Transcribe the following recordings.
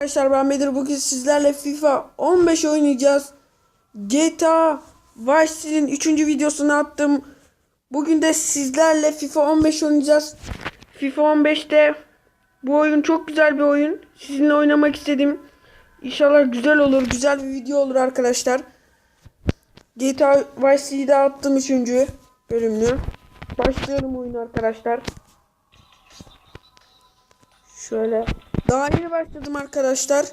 Arkadaşlar ben Bedir bugün sizlerle FIFA 15 oynayacağız. GTA Vice City'nin 3. videosunu attım. Bugün de sizlerle FIFA 15 oynayacağız. FIFA 15'te bu oyun çok güzel bir oyun. Sizinle oynamak istedim. İnşallah güzel olur. Güzel bir video olur arkadaşlar. GTA Vice City'de attım 3. bölümünü. Başlıyorum oyunu arkadaşlar. Şöyle. Daha yeni başladım arkadaşlar.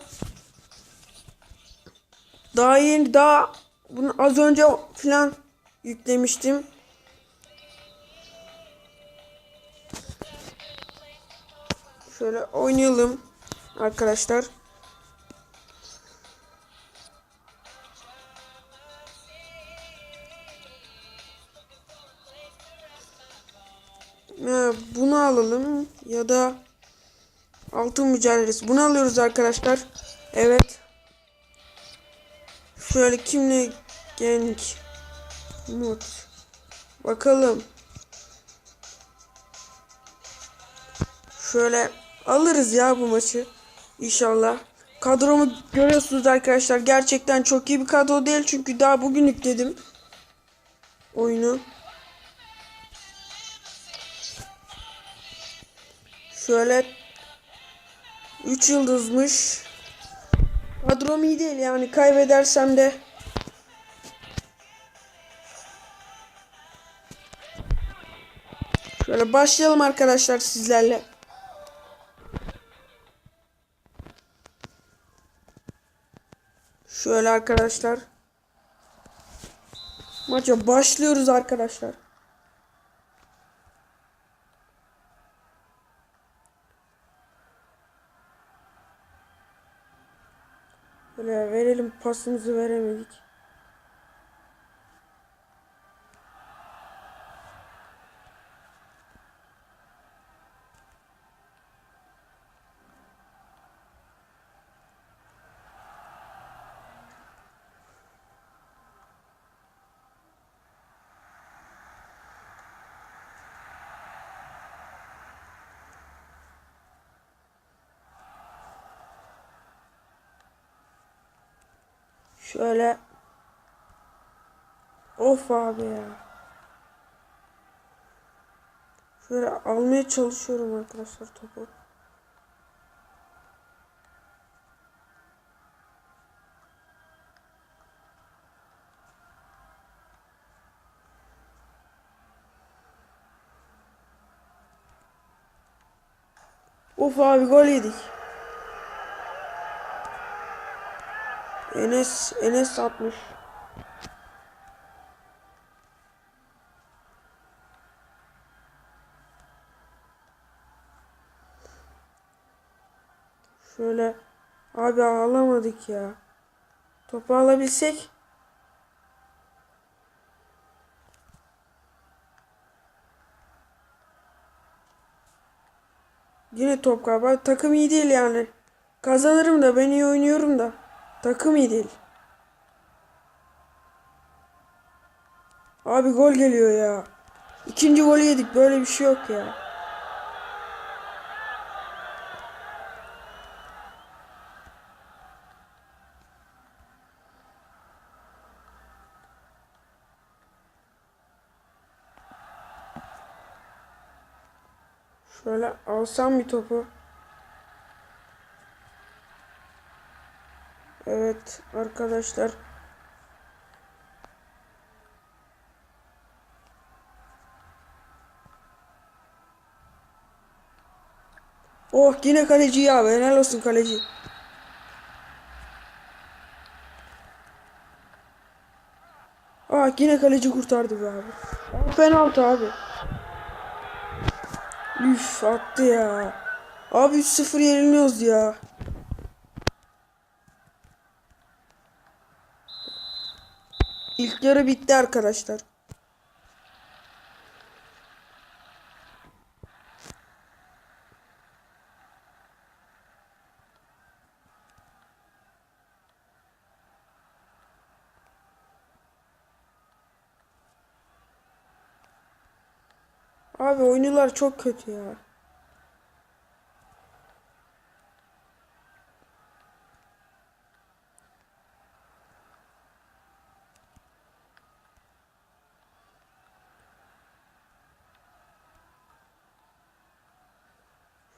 Daha yeni daha bunu az önce falan yüklemiştim. Şöyle oynayalım arkadaşlar. Bunu alalım ya da Altın mücadelesi. Bunu alıyoruz arkadaşlar. Evet. Şöyle kimle genç Umut. Bakalım. Şöyle alırız ya bu maçı. İnşallah. Kadromu görüyorsunuz arkadaşlar. Gerçekten çok iyi bir kadro değil. Çünkü daha bugün yükledim. Oyunu. Şöyle 3 yıldızmış. Kadrom iyi değil yani kaybedersem de Şöyle başlayalım arkadaşlar sizlerle. Şöyle arkadaşlar. Maça başlıyoruz arkadaşlar. Böyle pasımızı veremedik. Şöyle. Of abi ya. Şöyle almaya çalışıyorum arkadaşlar topu. Of abi gol yedik. Enes Enes atmış. Şöyle abi alamadık ya. Topu alabilsek. Yine top galiba. Takım iyi değil yani. Kazanırım da ben iyi oynuyorum da. Takım iyi değil. Abi gol geliyor ya. İkinci golü yedik. Böyle bir şey yok ya. Şöyle alsam bir topu. Evet arkadaşlar. Oh yine kaleci ya. Helal olsun kaleci. Ah yine kaleci kurtardı be abi. Penaltı abi. Üf attı ya. Abi 3-0 yeniliyoruz ya. İlk yarı bitti arkadaşlar. Abi oyuncular çok kötü ya.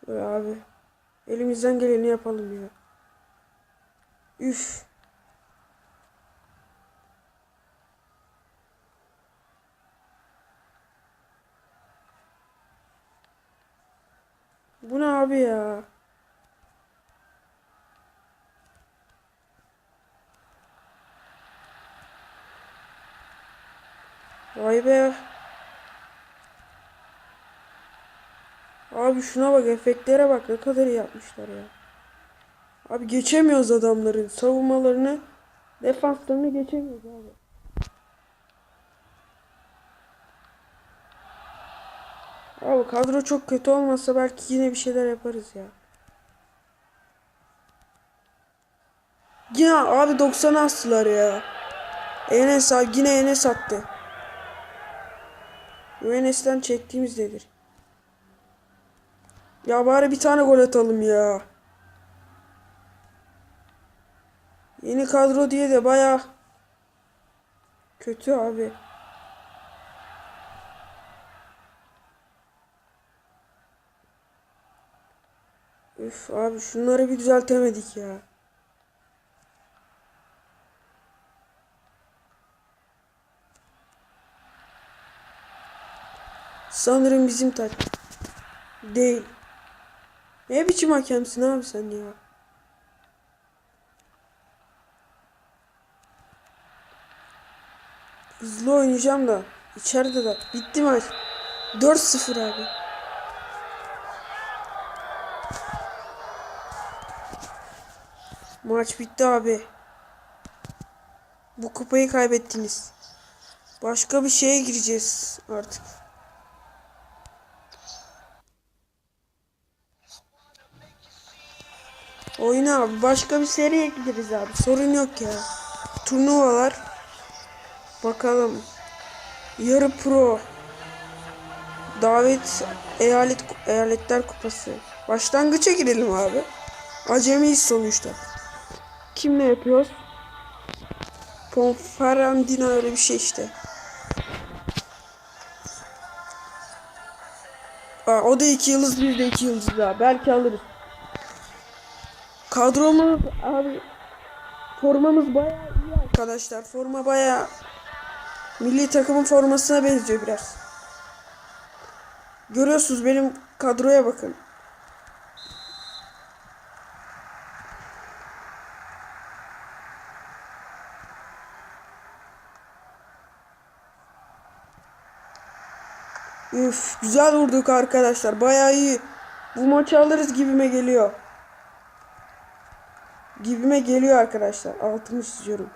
Böyle abi. Elimizden geleni yapalım ya. Üf. Bu ne abi ya? Vay be. Abi şuna bak efektlere bak ne kadar iyi yapmışlar ya. Abi geçemiyoruz adamların savunmalarını defanslarını geçemiyoruz abi. Abi kadro çok kötü olmasa belki yine bir şeyler yaparız ya. Yine abi 90'a astılar ya. Enes abi yine Enes attı. Enes'ten çektiğimiz nedir? Ya bari bir tane gol atalım ya. Yeni kadro diye de baya kötü abi. Üf abi şunları bir düzeltemedik ya. Sanırım bizim tak. Değil. Ne biçim hakemsin abi sen ya? Hızlı oynayacağım da. içeride de. Bitti maç. 4-0 abi. Maç bitti abi. Bu kupayı kaybettiniz. Başka bir şeye gireceğiz artık. Oyna abi. Başka bir seriye gideriz abi. Sorun yok ya. Turnuvalar. Bakalım. Yarı pro. Davet eyalet eyaletler kupası. Başlangıça girelim abi. Acemiyiz sonuçta. Kimle yapıyoruz? Ponferrandina öyle bir şey işte. Aa, o da iki yıldız biz de iki yıldız daha. Belki alırız. Kadromuz abi formamız bayağı iyi arkadaşlar. Forma bayağı milli takımın formasına benziyor biraz. Görüyorsunuz benim kadroya bakın. Üf, güzel vurduk arkadaşlar. Bayağı iyi. Bu maçı alırız gibime geliyor. Gibime geliyor arkadaşlar. Altımı çiziyorum.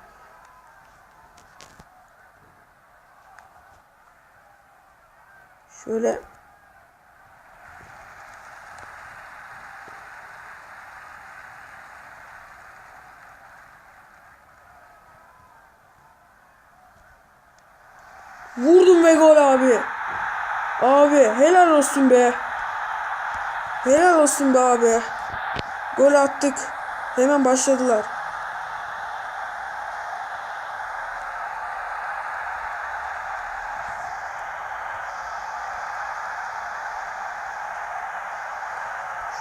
Şöyle Vurdum ve gol abi. Abi helal olsun be. Helal olsun be abi. Gol attık. Hemen başladılar.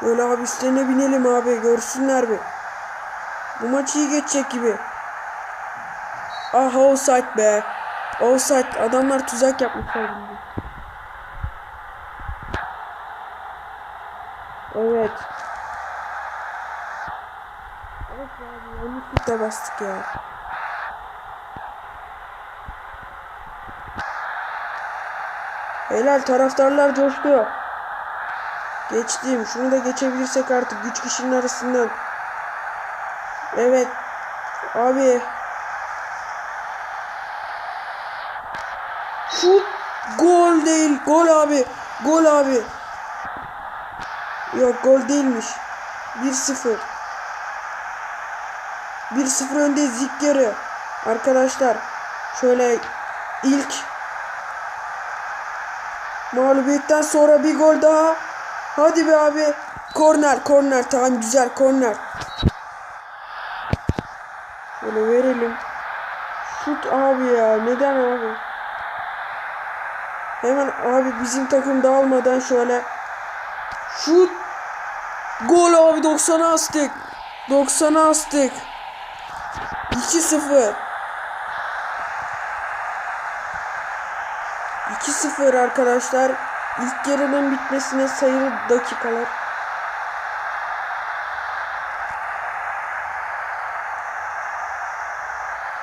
Şöyle abi üstlerine binelim abi. Görsünler bir. Bu maç iyi geçecek gibi. Ah offside be. Offside. Adamlar tuzak yapmışlar. Şimdi. Evet. Evet abi yanlışlıkla bastık ya. Helal taraftarlar coştu. Geçtim. Şunu da geçebilirsek artık güç kişinin arasından. Evet. Abi. Şut. Gol değil. Gol abi. Gol abi. Yok gol değilmiş. 1-0. 1-0 öndeyiz ilk yarı. Arkadaşlar şöyle ilk mağlubiyetten sonra bir gol daha. Hadi be abi. Korner korner tamam güzel korner. Şöyle verelim. Şut abi ya neden abi? Hemen abi bizim takım dağılmadan şöyle Şut. Gol abi 90'a astık. 90'a astık. 2-0. 2-0 arkadaşlar. İlk yarının bitmesine sayılı dakikalar.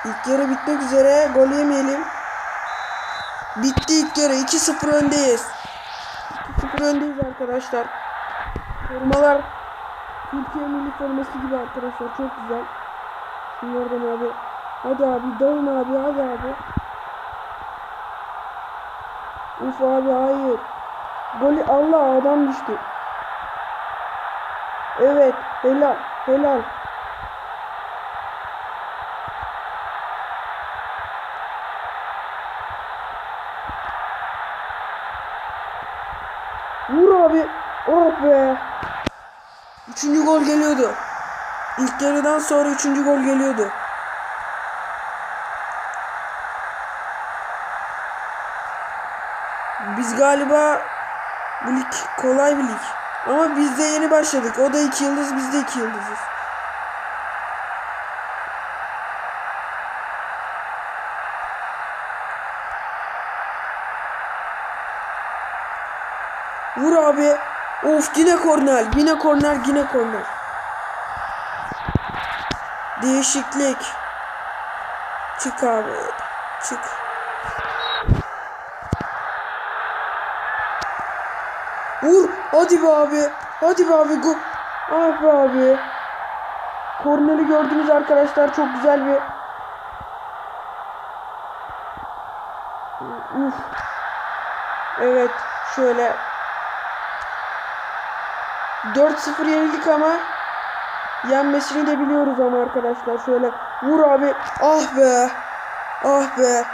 İlk yarı bitmek üzere. Gol yemeyelim. Bitti ilk yarı. 2-0 öndeyiz. 2-0 öndeyiz arkadaşlar. Formalar Türkiye milli forması gibi arkadaşlar. Çok güzel. Şunlardan abi. Hadi abi dön abi hadi abi. Uf abi hayır. Golü Allah adam düştü. Evet helal helal. Vur abi. Oh be. Üçüncü gol geliyordu. İlk yarıdan sonra üçüncü gol geliyordu. Biz galiba bu lig kolay bir lig. Ama biz de yeni başladık. O da iki yıldız, biz de iki yıldızız. Vur abi. Of yine korner. Yine korner. Yine korner. Değişiklik. Çık abi. Çık. Vur. Hadi be abi. Hadi be abi. Go. Ah be abi. Korneri gördünüz arkadaşlar. Çok güzel bir. Uf. Evet. Şöyle 4-0 yenildik ama yenmesini de biliyoruz ama arkadaşlar. Şöyle vur abi. Ah be. Ah be.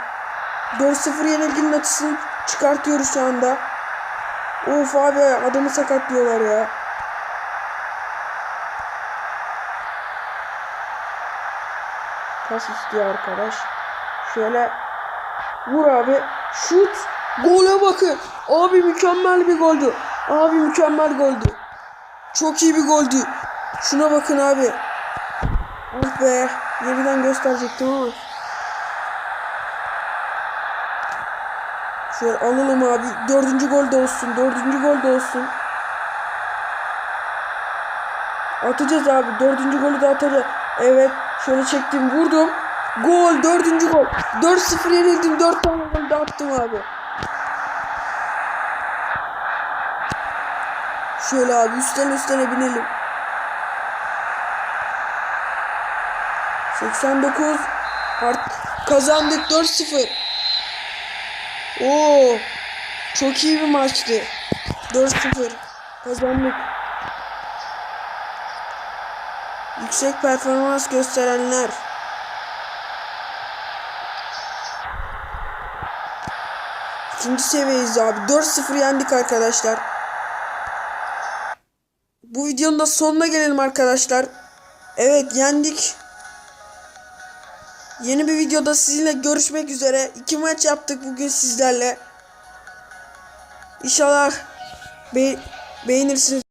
4-0 yenilginin açısını çıkartıyoruz şu anda. Of abi adamı sakatlıyorlar ya. Pas istiyor arkadaş. Şöyle vur abi. Şut! Gole bakın. Abi mükemmel bir goldü. Abi mükemmel goldü. Çok iyi bir goldü. Şuna bakın abi. Ah be. Yeniden gösterecektim ama. Şöyle alalım abi. Dördüncü gol de olsun. Dördüncü gol de olsun. Atacağız abi. Dördüncü golü de atacağız. Evet. Şöyle çektim. Vurdum. Gol. Dördüncü gol. 4-0 yenildim. Dört tane gol de attım abi. Şöyle abi üstten üstüne binelim. 89 Art kazandık 4-0. Oo! Çok iyi bir maçtı. 4-0 kazandık. Yüksek performans gösterenler. İkinci seviyeyiz abi. 4-0 yendik arkadaşlar. Bu videonun da sonuna gelelim arkadaşlar. Evet yendik. Yeni bir videoda sizinle görüşmek üzere. İki maç yaptık bugün sizlerle. İnşallah be beğenirsiniz.